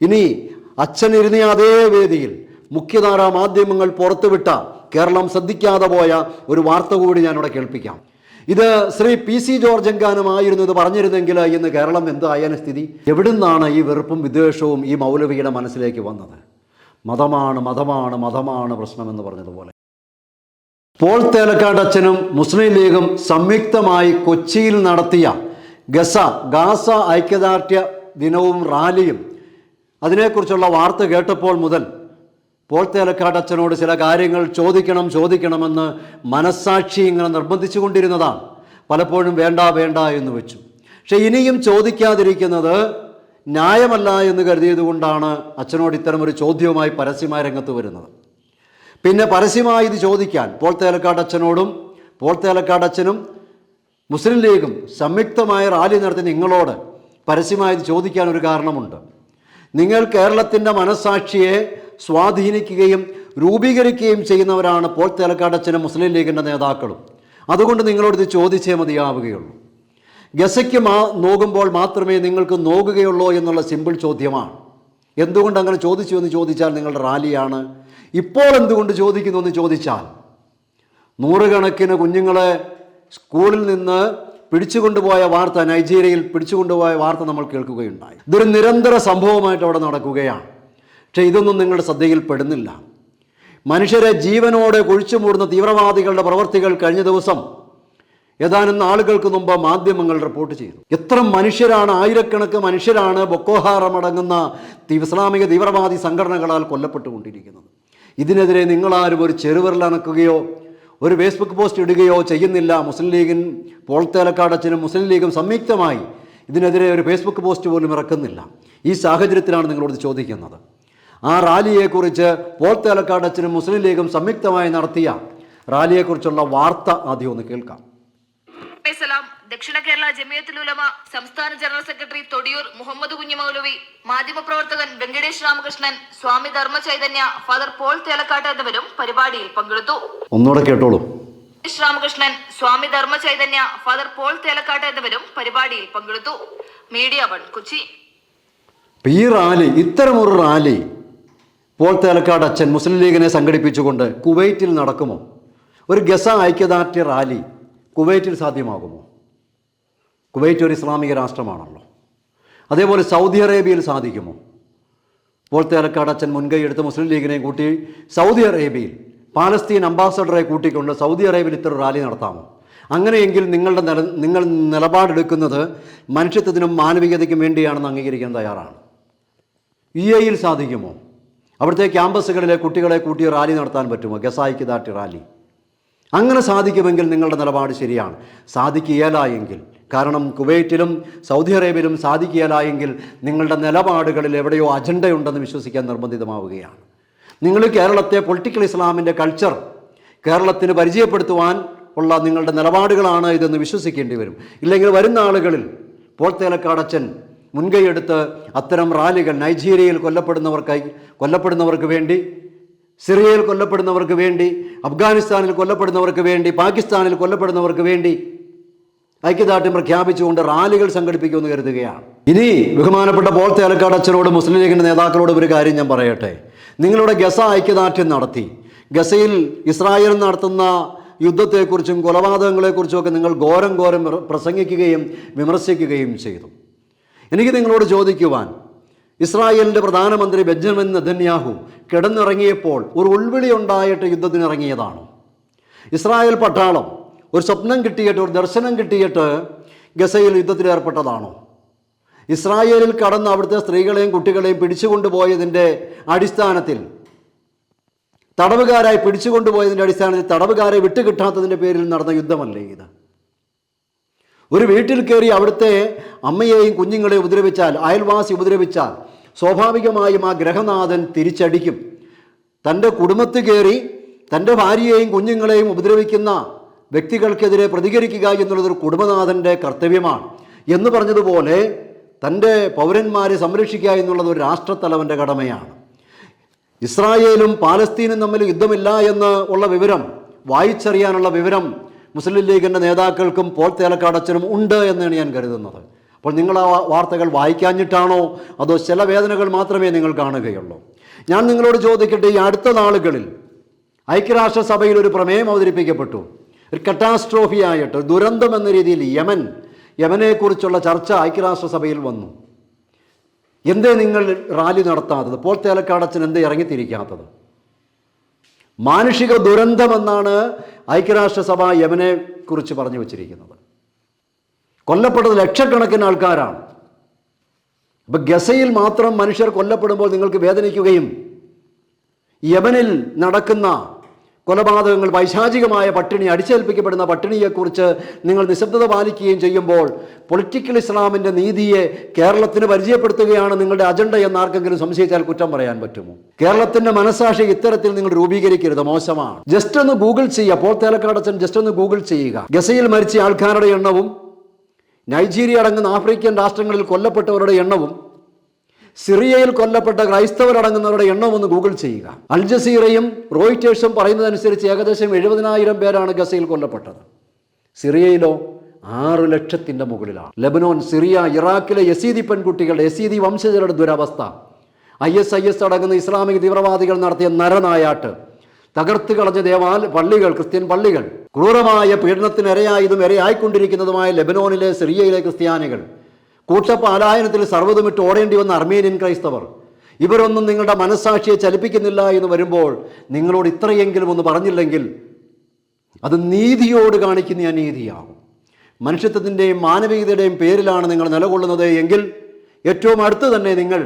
ഇനി അച്ഛൻ ഇരുന്ന അതേ വേദിയിൽ മുഖ്യധാരാ മാധ്യമങ്ങൾ പുറത്തുവിട്ട കേരളം ശ്രദ്ധിക്കാതെ പോയ ഒരു വാർത്ത കൂടി ഞാനിവിടെ കേൾപ്പിക്കാം. ഇത് ശ്രീ പി സി ജോർജ് എങ്കാനുമായിരുന്നു ഇത് പറഞ്ഞിരുന്നെങ്കിൽ ഇന്ന് കേരളം എന്തായാലും സ്ഥിതി? എവിടുന്നാണ് ഈ വെറുപ്പും വിദ്വേഷവും ഈ മൗലവിയുടെ മനസ്സിലേക്ക് വന്നത്? മതമാണ് മതമാണ് മതമാണ് പ്രശ്നമെന്ന് പറഞ്ഞതുപോലെ. പോൾ തേലക്കാട് അച്ഛനും മുസ്ലിം ലീഗും സംയുക്തമായി കൊച്ചിയിൽ നടത്തിയ ഗസ ഗാസ ഐക്യദാർഢ്യ ദിനവും റാലിയും അതിനെക്കുറിച്ചുള്ള വാർത്ത കേട്ടപ്പോൾ മുതൽ പോൾ തേലക്കാട് അച്ഛനോട് ചില കാര്യങ്ങൾ ചോദിക്കണം ചോദിക്കണമെന്ന് മനസ്സാക്ഷി ഇങ്ങനെ നിർബന്ധിച്ചു കൊണ്ടിരുന്നതാണ്. പലപ്പോഴും വേണ്ട വേണ്ട എന്ന് വെച്ചു. പക്ഷെ ഇനിയും ചോദിക്കാതിരിക്കുന്നത് ന്യായമല്ല എന്ന് കരുതിയതുകൊണ്ടാണ് അച്ഛനോട് ഇത്തരമൊരു ചോദ്യവുമായി പരസ്യമായ രംഗത്ത് വരുന്നത്. പിന്നെ പരസ്യമായി ഇത് ചോദിക്കാൻ പോൾ തേലക്കാട് അച്ഛനോടും പോൾ തേലക്കാട് അച്ഛനും മുസ്ലിം ലീഗും സംയുക്തമായ റാലി നടത്തി നിങ്ങളോട് പരസ്യമായി ഇത് ചോദിക്കാൻ ഒരു കാരണമുണ്ട്. നിങ്ങൾ കേരളത്തിന്റെ മനസാക്ഷിയെ സ്വാധീനിക്കുകയും രൂപീകരിക്കുകയും ചെയ്യുന്നവരാണ് പോൾ തേലക്കാടച്ചനും മുസ്ലിം ലീഗിന്റെ നേതാക്കളും. അതുകൊണ്ട് നിങ്ങളോട് ഇത് ചോദിച്ചേ മതിയാവുകയുള്ളൂ. ഗസയ്ക്ക് മാ നോകുമ്പോൾ മാത്രമേ നിങ്ങൾക്ക് നോക്കുകയുള്ളൂ എന്നുള്ള സിമ്പിൾ ചോദ്യമാണ്. എന്തുകൊണ്ട് അങ്ങനെ ചോദിച്ചു എന്ന് ചോദിച്ചാൽ നിങ്ങളുടെ റാലിയാണ്. ഇപ്പോൾ എന്തുകൊണ്ട് ചോദിക്കുന്നു എന്ന് ചോദിച്ചാൽ നൂറുകണക്കിന് കുഞ്ഞുങ്ങളെ സ്കൂളിൽ നിന്ന് പിടിച്ചുകൊണ്ടുപോയ വാർത്ത നൈജീരിയയിൽ പിടിച്ചുകൊണ്ടുപോയ വാർത്ത നമ്മൾ കേൾക്കുകയുണ്ടായി. ഇതൊരു നിരന്തര സംഭവമായിട്ട് അവിടെ നടക്കുകയാണ്. പക്ഷേ ഇതൊന്നും നിങ്ങളുടെ ശ്രദ്ധയിൽ പെടുന്നില്ല. മനുഷ്യരെ ജീവനോടെ കുഴിച്ചു മൂടുന്ന തീവ്രവാദികളുടെ പ്രവർത്തികൾ കഴിഞ്ഞ ദിവസം ഏതാനും നാളുകൾക്ക് മുമ്പ് മാധ്യമങ്ങൾ റിപ്പോർട്ട് ചെയ്തു. എത്ര മനുഷ്യരാണ് ആയിരക്കണക്ക് മനുഷ്യരാണ് ബൊക്കോഹാറം അടങ്ങുന്ന ഇസ്ലാമിക തീവ്രവാദി സംഘടനകളാൽ കൊല്ലപ്പെട്ടുകൊണ്ടിരിക്കുന്നത്. ഇതിനെതിരെ നിങ്ങളാരും ഒരു ചെറുവിരലണക്കുകയോ ഒരു ഫേസ്ബുക്ക് പോസ്റ്റ് ഇടുകയോ ചെയ്യുന്നില്ല. മുസ്ലിം ലീഗിൻ പോൾ മുസ്ലിം ലീഗും സംയുക്തമായി ഇതിനെതിരെ ഒരു ഫേസ്ബുക്ക് പോസ്റ്റ് പോലും ഇറക്കുന്നില്ല. ഈ സാഹചര്യത്തിലാണ് നിങ്ങളോട് ചോദിക്കുന്നത്. ആ റാലിയെക്കുറിച്ച് പോൾ മുസ്ലിം ലീഗും സംയുക്തമായി നടത്തിയ റാലിയെക്കുറിച്ചുള്ള വാർത്ത ആദ്യം ഒന്ന് കേൾക്കാം. ദക്ഷിണ കേരള ജമിയത്തുൽ ഉലമ സംസ്ഥാന ജനറൽ സെക്രട്ടറി തൊടിയൂർ മുഹമ്മദ് കുഞ്ഞു മൗലവി മാധ്യമപ്രവർത്തകൻ വെങ്കടേഷ് രാമകൃഷ്ണൻ സ്വാമി ധർമ്മ ചൈതന്യ ഫാദർ പോൾ തേലക്കാട്ട് എന്നിവരും പരിപാടിയിൽ പങ്കെടുത്തു. ഒന്നുകൂടെ കേട്ടോളൂ. വെങ്കടേഷ് രാമകൃഷ്ണൻ സ്വാമി ധർമ്മ ചൈതന്യ ഫാദർ പോൾ തേലക്കാട്ട് എന്നിവരും പരിപാടിയിൽ പങ്കെടുത്തു. Media One Kochi. ഈ റാലി ഇത്തരമൊരു റാലി പോൾ തേലക്കാട് അച്ഛൻ മുസ്ലിം ലീഗിനെ സംഘടിപ്പിച്ചുകൊണ്ട് കുവൈറ്റിൽ നടക്കുമോ? ഒരു ഗസ ഐക്യദാർഢ്യ റാലി കുവൈറ്റിൽ സാധ്യമാകുമോ? കുവൈറ്റ് ഒരു ഇസ്ലാമിക രാഷ്ട്രമാണല്ലോ. അതേപോലെ സൗദി അറേബ്യയിൽ സാധിക്കുമോ? പോൾ തേലക്കാട് അച്ഛൻ മുൻകൈ എടുത്ത് മുസ്ലിം ലീഗിനെയും കൂട്ടി സൗദി അറേബ്യയിൽ പാലസ്തീൻ അംബാസഡറെ കൂട്ടിക്കൊണ്ട് സൗദി അറേബ്യയിൽ ഇത്ര റാലി നടത്താമോ? അങ്ങനെയെങ്കിൽ നിങ്ങളുടെ നില നിങ്ങൾ നിലപാടെടുക്കുന്നത് മനുഷ്യത്വത്തിനും മാനവികതയ്ക്കും വേണ്ടിയാണെന്ന് അംഗീകരിക്കാൻ തയ്യാറാണ്. യു എയിൽ സാധിക്കുമോ? അവിടുത്തെ ക്യാമ്പസുകളിലെ കുട്ടികളെ കൂട്ടി റാലി നടത്താൻ പറ്റുമോ? ഗസായിക്ക് ദാട്ടി റാലി. അങ്ങനെ സാധിക്കുമെങ്കിൽ നിങ്ങളുടെ നിലപാട് ശരിയാണ്. സാധിക്കുകയില്ല എങ്കിൽ കാരണം കുവൈറ്റിലും സൗദി അറേബ്യയിലും സാധിക്കുകയില്ല എങ്കിൽ നിങ്ങളുടെ നിലപാടുകളിൽ എവിടെയോ അജണ്ടയുണ്ടെന്ന് വിശ്വസിക്കാൻ നിർബന്ധിതമാവുകയാണ്. നിങ്ങൾ കേരളത്തെ പൊളിറ്റിക്കൽ ഇസ്ലാമിന്റെ കൾച്ചർ കേരളത്തിന് പരിചയപ്പെടുത്തുവാൻ ഉള്ള നിങ്ങളുടെ നിലപാടുകളാണ് ഇതെന്ന് വിശ്വസിക്കേണ്ടി വരും. ഇല്ലെങ്കിൽ വരുന്ന ആളുകളിൽ പോൾ തേലക്കാടച്ചൻ മുൻകൈയെടുത്ത് അത്തരം റാലികൾ നൈജീരിയയിൽ കൊല്ലപ്പെടുന്നവർക്കായി കൊല്ലപ്പെടുന്നവർക്ക് വേണ്ടി സിറിയയിൽ കൊല്ലപ്പെടുന്നവർക്ക് വേണ്ടി അഫ്ഗാനിസ്ഥാനിൽ കൊല്ലപ്പെടുന്നവർക്ക് വേണ്ടി പാകിസ്ഥാനിൽ കൊല്ലപ്പെടുന്നവർക്ക് വേണ്ടി ഐക്യദാർഢ്യം പ്രഖ്യാപിച്ചുകൊണ്ട് റാലികൾ സംഘടിപ്പിക്കുമെന്ന് കരുതുകയാണ്. ഇനി ബഹുമാനപ്പെട്ട പോൾ തേലക്കാട് അച്ഛനോട് മുസ്ലിം ലീഗിന്റെ നേതാക്കളോട് ഒരു കാര്യം ഞാൻ പറയട്ടെ. നിങ്ങളുടെ ഗസ ഐക്യദാർഢ്യം നടത്തി. ഗസയിൽ ഇസ്രായേൽ നടത്തുന്ന യുദ്ധത്തെക്കുറിച്ചും കൊലപാതകങ്ങളെക്കുറിച്ചും ഒക്കെ നിങ്ങൾ ഘോരം ഘോരം പ്രസംഗിക്കുകയും വിമർശിക്കുകയും ചെയ്തു. എനിക്ക് നിങ്ങളോട് ചോദിക്കുവാൻ ഇസ്രായേലിന്റെ പ്രധാനമന്ത്രി ബെഞ്ചമിൻ നെതന്യാഹു കിടന്നിറങ്ങിയപ്പോൾ ഒരു ഉൾവിളി ഉണ്ടായിട്ട് യുദ്ധത്തിനിറങ്ങിയതാണ് ഇസ്രായേൽ പട്ടാളം ഒരു സ്വപ്നം കിട്ടിയിട്ട് ഒരു ദർശനം കിട്ടിയിട്ട് ഗസയിൽ യുദ്ധത്തിലേർപ്പെട്ടതാണോ ഇസ്രായേലിൽ കടന്ന് അവിടുത്തെ സ്ത്രീകളെയും കുട്ടികളെയും പിടിച്ചുകൊണ്ടുപോയതിന്റെ അടിസ്ഥാനത്തിൽ തടവുകാരായി പിടിച്ചുകൊണ്ടുപോയതിന്റെ അടിസ്ഥാനത്തിൽ തടവുകാരെ വിട്ടുകിട്ടാത്തതിന്റെ പേരിൽ നടന്ന യുദ്ധമല്ലേ ഇത്? ഒരു വീട്ടിൽ കയറി അവിടുത്തെ അമ്മയെയും കുഞ്ഞുങ്ങളെയും ഉപദ്രവിച്ചാൽ അയൽവാസി ഉപദ്രവിച്ചാൽ സ്വാഭാവികമായും ആ ഗ്രഹനാഥൻ തിരിച്ചടിക്കും. തന്റെ കുടുംബത്ത് കയറി തന്റെ ഭാര്യയെയും കുഞ്ഞുങ്ങളെയും ഉപദ്രവിക്കുന്ന വ്യക്തികൾക്കെതിരെ പ്രതികരിക്കുക എന്നുള്ളത് ഒരു കുടുംബനാഥന്റെ കർത്തവ്യമാണ്. എന്ന് പറഞ്ഞതുപോലെ തന്റെ പൗരന്മാരെ സംരക്ഷിക്കുക എന്നുള്ളത് ഒരു രാഷ്ട്രത്തലവന്റെ കടമയാണ്. ഇസ്രായേലും പാലസ്തീനും തമ്മിൽ യുദ്ധമില്ല എന്ന് ഉള്ള വിവരം വായിച്ചറിയാനുള്ള വിവരം മുസ്ലിം ലീഗിന്റെ നേതാക്കൾക്കും പോൾ തേലക്കാടച്ചനും ഉണ്ട് എന്നാണ് ഞാൻ കരുതുന്നത്. അപ്പോൾ നിങ്ങൾ ആ വാർത്തകൾ വായിക്കാഞ്ഞിട്ടാണോ? അതോ ചില വേദനകൾ മാത്രമേ നിങ്ങൾ കാണുകയുള്ളൂ? ഞാൻ നിങ്ങളോട് ചോദിക്കട്ടെ ഈ അടുത്ത നാളുകളിൽ ഐക്യരാഷ്ട്രസഭയിൽ ഒരു പ്രമേയം അവതരിപ്പിക്കപ്പെട്ടു. ഒരു കറ്റാസ്ട്രോഫി ആയിട്ട് ദുരന്തം എന്ന രീതിയിൽ യമൻ യമനെക്കുറിച്ചുള്ള ചർച്ച ഐക്യരാഷ്ട്രസഭയിൽ വന്നു. എന്തേ നിങ്ങൾ റാലി നടത്താത്തത്? പോൾ തേലക്കാടച്ചൻ എന്തേ ഇറങ്ങിത്തിരിക്കാത്തത്? മാനുഷിക ദുരന്തമെന്നാണ് ഐക്യരാഷ്ട്രസഭ യമനെ കുറിച്ച് പറഞ്ഞു വച്ചിരിക്കുന്നത്. കൊല്ലപ്പെട്ടത് ലക്ഷക്കണക്കിന് ആൾക്കാരാണ്. അപ്പം ഗസയിൽ മാത്രം മനുഷ്യർ കൊല്ലപ്പെടുമ്പോൾ നിങ്ങൾക്ക് വേദനിക്കുകയും യമനിൽ നടക്കുന്ന കൊലപാതകങ്ങൾ പൈശാചികമായ പട്ടിണി അടിച്ചേൽപ്പിക്കപ്പെടുന്ന പട്ടിണിയെക്കുറിച്ച് നിങ്ങൾ നിശബ്ദത പാലിക്കുകയും ചെയ്യുമ്പോൾ പൊളിറ്റിക്കൽ ഇസ്ലാമിന്റെ നീതിയെ കേരളത്തിന് പരിചയപ്പെടുത്തുകയാണ് നിങ്ങളുടെ അജണ്ട എന്ന് ആർക്കെങ്കിലും സംശയിച്ചാൽ കുറ്റം പറയാൻ പറ്റുമോ? കേരളത്തിന്റെ മനസാക്ഷി ഇത്തരത്തിൽ നിങ്ങൾ രൂപീകരിക്കരുത് മോശമാണ്. ജസ്റ്റ് ഒന്ന് ഗൂഗിൾ ചെയ്യുക. പോൾ തേലക്കാടച്ചൻ ജസ്റ്റ് ഒന്ന് ഗൂഗിൾ ചെയ്യുക. ഗസയിൽ മരിച്ച ആൾക്കാരുടെ എണ്ണവും നൈജീരിയ അടങ്ങുന്ന ആഫ്രിക്കൻ രാഷ്ട്രങ്ങളിൽ കൊല്ലപ്പെട്ടവരുടെ എണ്ണവും സിറിയയിൽ കൊല്ലപ്പെട്ട ക്രൈസ്തവരടങ്ങുന്നവരുടെ എണ്ണം ഒന്ന് ഗൂഗിൾ ചെയ്യുക. അൽജസീറയും റോയിറ്റേഴ്സും പറയുന്നതനുസരിച്ച് ഏകദേശം എഴുപതിനായിരം പേരാണ് ഗസയിൽ കൊല്ലപ്പെട്ടത്. സിറിയയിലോ ആറ് ലക്ഷത്തിന്റെ മുകളിലാണ്. ലെബനോൻ സിറിയ ഇറാഖിലെ യസീദി പെൺകുട്ടികളുടെ യസീദി വംശജരുടെ ദുരവസ്ഥ. ഐ എസ് ഐ എസ് അടങ്ങുന്ന ഇസ്ലാമിക തീവ്രവാദികൾ നടത്തിയ നരനായാട്ട്. തകർത്ത് കളഞ്ഞ ദേവാല പള്ളികൾ ക്രിസ്ത്യൻ പള്ളികൾ. ക്രൂരമായ പീഡനത്തിനിരയായതും ഇരയായിക്കൊണ്ടിരിക്കുന്നതുമായ ലെബനോനിലെ സിറിയയിലെ ക്രിസ്ത്യാനികൾ. കൂട്ടപ്പാലായനത്തിൽ സർവതുമിട്ട് ഓടേണ്ടി വന്ന അർമേനിയൻ ക്രൈസ്തവർ ഇവരൊന്നും നിങ്ങളുടെ മനസ്സാക്ഷിയെ ചലിപ്പിക്കുന്നില്ല എന്ന് വരുമ്പോൾ നിങ്ങളോട് ഇത്രയെങ്കിലും ഒന്ന് പറഞ്ഞില്ലെങ്കിൽ അത് നീതിയോട് കാണിക്കുന്ന അനീതിയാകും. മനുഷ്യത്വത്തിന്റെയും മാനവികതയുടെയും പേരിലാണ് നിങ്ങൾ നിലകൊള്ളുന്നത് എങ്കിൽ ഏറ്റവും അടുത്ത് തന്നെ നിങ്ങൾ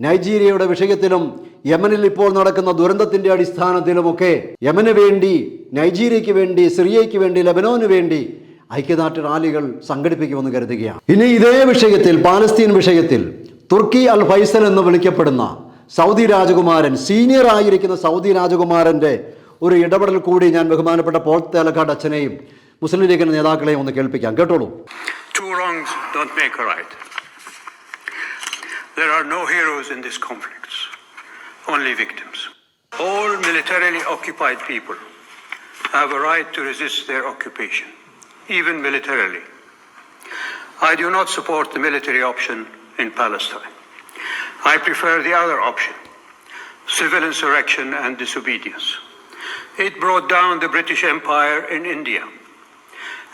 നൈജീരിയയുടെ വിഷയത്തിലും യമനിൽ ഇപ്പോൾ നടക്കുന്ന ദുരന്തത്തിന്റെ അടിസ്ഥാനത്തിലുമൊക്കെ യമന് വേണ്ടി നൈജീരിയയ്ക്ക് വേണ്ടി സിറിയയ്ക്ക് വേണ്ടി ലബനോന് വേണ്ടി ഐക്യദാർഢ്യ റാലികൾ സംഘടിപ്പിക്കുമെന്ന് കരുതുകയാണ് ഇനി ഇതേ വിഷയത്തിൽ പാലസ്തീൻ വിഷയത്തിൽ തുർക്കി അൽ ഫൈസൽ എന്ന് വിളിക്കപ്പെടുന്ന സൗദി രാജകുമാരൻ സീനിയർ ആയിരിക്കുന്ന സൗദി രാജകുമാരന്റെ ഒരു ഇടപെടൽ കൂടി ഞാൻ ബഹുമാനപ്പെട്ട പോൾ തേലക്കാട് അച്ഛനെയും മുസ്ലിം ലീഗിന്റെ നേതാക്കളെയും ഒന്ന് കേൾപ്പിക്കാം കേട്ടോളൂ. There are no heroes in these conflicts, only victims. All militarily occupied people have a right to resist their occupation, even militarily. I do not support the military option in Palestine. I prefer the other option civil insurrection and disobedience. It brought down the British Empire in India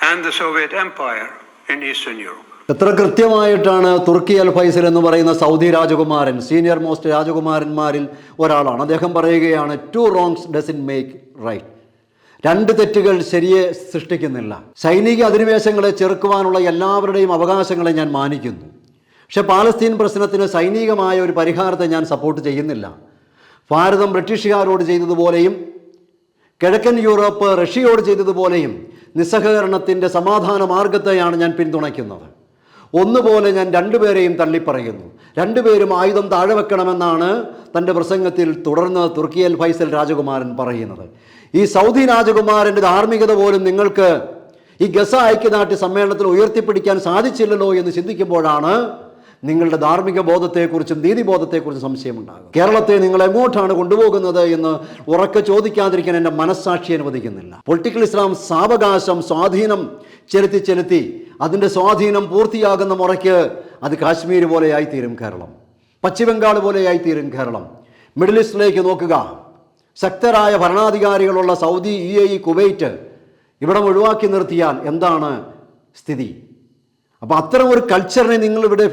and the Soviet Empire in Eastern Europe. എത്ര കൃത്യമായിട്ടാണ് തുർക്കി അൽ ഫൈസൽ എന്ന് പറയുന്ന Saudi രാജകുമാരൻ senior most രാജകുമാരന്മാരിൽ ഒരാളാണ് അദ്ദേഹം പറയുകയാണ് two wrongs doesn't make right രണ്ട് തെറ്റുകൾ ശരിയെ സൃഷ്ടിക്കുന്നില്ല. സൈനിക അധിനിവേശങ്ങളെ ചെറുക്കുവാനുള്ള എല്ലാവരുടെയും അവകാശങ്ങളെ ഞാൻ മാനിക്കുന്നു. പക്ഷെ പാലസ്തീൻ പ്രശ്നത്തിന് സൈനികമായ ഒരു പരിഹാരത്തെ ഞാൻ സപ്പോർട്ട് ചെയ്യുന്നില്ല. ഭാരതം ബ്രിട്ടീഷുകാരോട് ചെയ്തതുപോലെയും കിഴക്കൻ യൂറോപ്പ് റഷ്യയോട് ചെയ്തതുപോലെയും നിസ്സഹകരണത്തിന്റെ സമാധാന മാർഗത്തെയാണ് ഞാൻ പിന്തുണയ്ക്കുന്നത്. ഒന്നുപോലെ ഞാൻ രണ്ടുപേരെയും തള്ളിപ്പറയുന്നു. രണ്ടുപേരും ആയുധം താഴെ വെക്കണമെന്നാണ് തന്റെ പ്രസംഗത്തിൽ തുടർന്ന് തുർക്കിയൽ ഫൈസൽ രാജകുമാരൻ പറയുന്നത്. ഈ സൗദി രാജകുമാരന്റെ ധാർമ്മികത പോലും നിങ്ങൾക്ക് ഈ ഗസ ഐക്യനാട്യ സമ്മേളനത്തിൽ ഉയർത്തിപ്പിടിക്കാൻ സാധിച്ചില്ലല്ലോ എന്ന് ചിന്തിക്കുമ്പോഴാണ് നിങ്ങളുടെ ധാർമ്മിക ബോധത്തെക്കുറിച്ചും നീതിബോധത്തെക്കുറിച്ചും സംശയമുണ്ടാകും കേരളത്തെ നിങ്ങൾ എങ്ങോട്ടാണ് കൊണ്ടുപോകുന്നത് എന്ന് ഉറക്കെ ചോദിക്കാതിരിക്കാൻ എന്റെ മനസ്സാക്ഷി അനുവദിക്കുന്നില്ല. പൊളിറ്റിക്കൽ ഇസ്ലാം സാവകാശം സ്വാധീനം ചെലുത്തി ചെലുത്തി അതിന്റെ സ്വാധീനം പൂർത്തിയാകുന്ന മുറയ്ക്ക് അത് കാശ്മീർ പോലെയായിത്തീരും കേരളം. പശ്ചിമബംഗാൾ പോലെയായിത്തീരും കേരളം. മിഡിൽ ഈസ്റ്റിലേക്ക് നോക്കുക. ശക്തരായ ഭരണാധികാരികളുള്ള Saudi U A E Kuwait ഇവിടം ഒഴിവാക്കി നിർത്തിയാൽ എന്താണ് സ്ഥിതി? അപ്പോൾ അത്തരം ഒരു കൾച്ചറിനെ നിങ്ങൾ ഇവിടെ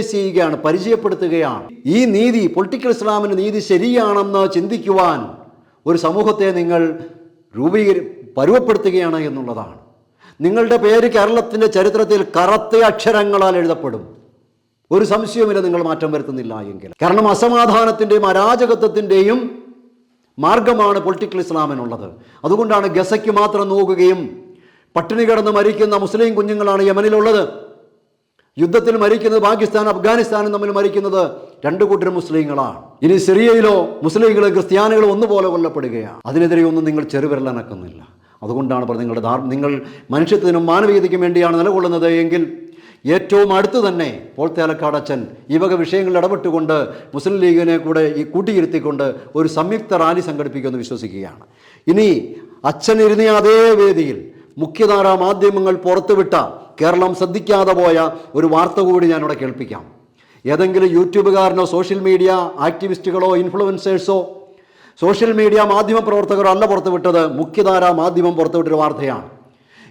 ചെയ്യുകയാണ് പരിചയപ്പെടുത്തുകയാണ്. ഈ നീതി പൊളിറ്റിക്കൽ ഇസ്ലാമിന്റെ നീതി ശരിയാണെന്ന് ചിന്തിക്കുവാൻ ഒരു സമൂഹത്തെ നിങ്ങൾ രൂപീകരി പരുവപ്പെടുത്തുകയാണ് എന്നുള്ളതാണ്. നിങ്ങളുടെ പേര് കേരളത്തിന്റെ ചരിത്രത്തിൽ കറുത്ത അക്ഷരങ്ങളാൽ എഴുതപ്പെടും. ഒരു സംശയവുമില്ല നിങ്ങൾ മാറ്റം വരുത്തുന്നില്ല എങ്കിൽ. കാരണം അസമാധാനത്തിന്റെയും അരാജകത്വത്തിന്റെയും മാർഗമാണ് പൊളിറ്റിക്കൽ ഇസ്ലാമിനുള്ളത്. അതുകൊണ്ടാണ് ഗസയ്ക്ക് മാത്രം നോക്കുകയും പട്ടിണി കിടന്ന് മരിക്കുന്ന മുസ്ലിം കുഞ്ഞുങ്ങളാണ് യമനിലുള്ളത്. യുദ്ധത്തിൽ മരിക്കുന്നത് പാകിസ്ഥാൻ അഫ്ഗാനിസ്ഥാനും തമ്മിൽ മരിക്കുന്നത് രണ്ടു കൂട്ടരും മുസ്ലിങ്ങളാണ്. ഇനി സിറിയയിലോ മുസ്ലിങ്ങളും ക്രിസ്ത്യാനികളും ഒന്നുപോലെ കൊല്ലപ്പെടുകയാണ്. അതിനെതിരെ ഒന്നും നിങ്ങൾ ചെറുവിരലനക്കുന്നില്ല. അതുകൊണ്ടാണ് പറഞ്ഞത് നിങ്ങളുടെ ധാർ നിങ്ങൾ മനുഷ്യത്തിനും മാനവികതയ്ക്കും വേണ്ടിയാണ് നിലകൊള്ളുന്നത് എങ്കിൽ ഏറ്റവും അടുത്ത് തന്നെ പോൾ തേലക്കാടച്ചൻ ഈ വക വിഷയങ്ങളിൽ ഇടപെട്ടുകൊണ്ട് മുസ്ലിം ലീഗിനെ കൂടെ ഈ കൂട്ടിയിരുത്തിക്കൊണ്ട് ഒരു സംയുക്ത റാലി സംഘടിപ്പിക്കുമെന്ന് വിശ്വസിക്കുകയാണ്. ഇനി അച്ഛൻ ഇരുന്ന അതേ വേദിയിൽ മുഖ്യധാരാ മാധ്യമങ്ങൾ പുറത്തുവിട്ട കേരളം ശ്രദ്ധിക്കാതെ പോയ ഒരു വാർത്ത കൂടി ഞാനിവിടെ കേൾപ്പിക്കാം. ഏതെങ്കിലും യൂട്യൂബുകാരനോ സോഷ്യൽ മീഡിയ ആക്ടിവിസ്റ്റുകളോ ഇൻഫ്ലുവൻസേഴ്സോ സോഷ്യൽ മീഡിയ മാധ്യമ പ്രവർത്തകരോ അല്ല പുറത്തുവിട്ടത് മുഖ്യധാര മാധ്യമം പുറത്തുവിട്ടൊരു വാർത്തയാണ്.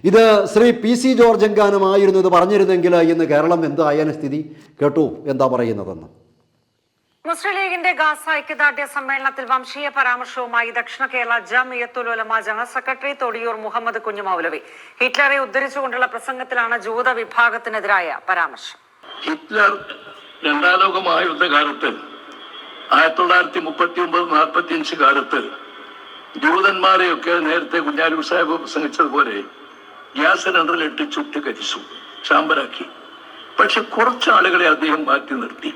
ഇത് ശ്രീ പി സി ജോർജ് എങ്കാനുമായിരുന്നു ഇത് പറഞ്ഞിരുന്നെങ്കിൽ ഇന്ന് കേരളം എന്തായാലും സ്ഥിതി? കേട്ടു എന്താ പറയുന്നതെന്ന്. മുസ്ലിം ലീഗിന്റെ ഗാസ ഐക്യദാർഢ്യ സമ്മേളനത്തിൽ വംശീയ പരാമർശവുമായി ദക്ഷിണ കേരള ജമിയത്തുൽ ഉലമ ജനറൽ സെക്രട്ടറി തൊടിയൂർ മുഹമ്മദ് കുഞ്ഞുമൗലവി ഹിറ്റ്ലറെ ഉദ്ധരിച്ചുകൊണ്ടുള്ള പ്രസംഗത്തിലാണ് ജൂത വിഭാഗത്തിനെതിരായ പരാമർശം. ഹിറ്റ്ലർ രണ്ടാം ലോക മഹായുദ്ധകാലത്ത് ആയിരത്തി തൊള്ളായിരത്തി മുപ്പത്തി ഒമ്പത് നാൽപ്പത്തി അഞ്ച് കാലത്ത് ജൂതന്മാരെയൊക്കെ നേരത്തെ കുഞ്ഞാലു സാഹിബ് പ്രസംഗിച്ചതുപോലെ ഗ്യാസ് സിലിണ്ടറിലിട്ട് ചുട്ട് കരിച്ചു ചാമ്പലാക്കി പക്ഷെ കുറച്ച് ആളുകളെ അദ്ദേഹം മാറ്റി നിർത്തി.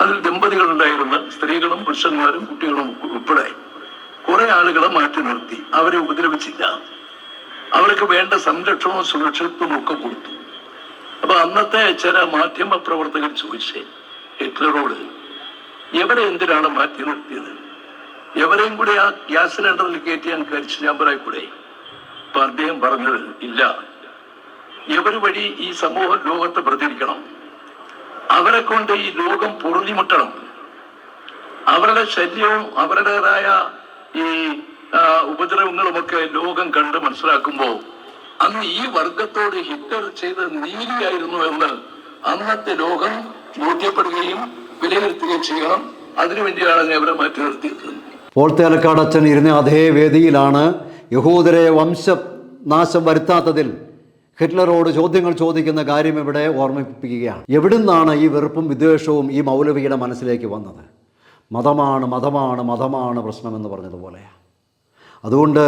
അതിൽ ദമ്പതികൾ ഉണ്ടായിരുന്ന സ്ത്രീകളും പുരുഷന്മാരും കുട്ടികളും ഉൾപ്പെടെ കുറെ ആളുകളെ മാറ്റി നിർത്തി. അവരെ ഉപദ്രവിച്ചില്ല. അവർക്ക് വേണ്ട സംരക്ഷണവും സുരക്ഷിതത്വവും ഒക്കെ കൊടുത്തു. അപ്പൊ അന്നത്തെ ചില മാധ്യമ പ്രവർത്തകർ ചോദിച്ചേ ഹിറ്റ്ലറോട് എവരെ എന്തിനാണ് മാറ്റി നിർത്തിയത്? എവരെയും കൂടെ ആ ഗ്യാസ് സിലിണ്ടറിൽ കയറ്റിയാൻ കരിച്ചു ഞാമ്പറായി കൂടെ അപ്പൊ അദ്ദേഹം പറഞ്ഞത് ഇല്ല. എവര് വഴി ഈ സമൂഹ ലോകത്തെ പ്രചരിക്കണം. അവരെ കൊണ്ട് ഈ ലോകം പൊറുതിമുട്ടണം. അവരുടെ ശല്യവും അവരുടേതായ ഈ ഉപദ്രവങ്ങളുമൊക്കെ ലോകം കണ്ട് മനസ്സിലാക്കുമ്പോൾ അന്ന് ഈ വർഗത്തോട് ഹിറ്റ്ലർ ചെയ്ത നീതിയായിരുന്നു എന്ന് അന്നത്തെ ലോകം ബോധ്യപ്പെടുകയും വിലയിരുത്തുകയും ചെയ്യണം. അതിനുവേണ്ടിയാണ് അതിനെ അവരെ മാറ്റി നിർത്തിയത് പോൾ തേലക്കാട് അച്ഛൻ ഇരുന്ന അതേ വേദിയിലാണ് യഹൂദരെ വംശനാശം വരുത്താത്തതിൽ ഹിറ്റ്ലറോട് ചോദ്യങ്ങൾ ചോദിക്കുന്ന കാര്യം ഇവിടെ ഓർമ്മിപ്പിക്കുകയാണ്. എവിടുന്നാണ് ഈ വെറുപ്പും വിദ്വേഷവും ഈ മൗലവിയുടെ മനസ്സിലേക്ക് വന്നത്? മതമാണ് മതമാണ് മതമാണ് പ്രശ്നമെന്ന് പറഞ്ഞതുപോലെയാണ് അതുകൊണ്ട്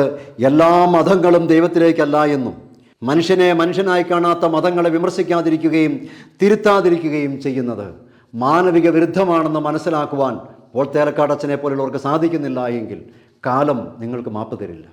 എല്ലാ മതങ്ങളും ദൈവത്തിലേക്കല്ല എന്നും മനുഷ്യനെ മനുഷ്യനായി കാണാത്ത മതങ്ങളെ വിമർശിക്കാതിരിക്കുകയും തിരുത്താതിരിക്കുകയും ചെയ്യുന്നത് മാനവിക വിരുദ്ധമാണെന്ന് മനസ്സിലാക്കുവാൻ പോൾ തേലക്കാടച്ചനെ പോലുള്ളവർക്ക് സാധിക്കുന്നില്ല എങ്കിൽ കാലം നിങ്ങൾക്ക് മാപ്പ് തരില്ല.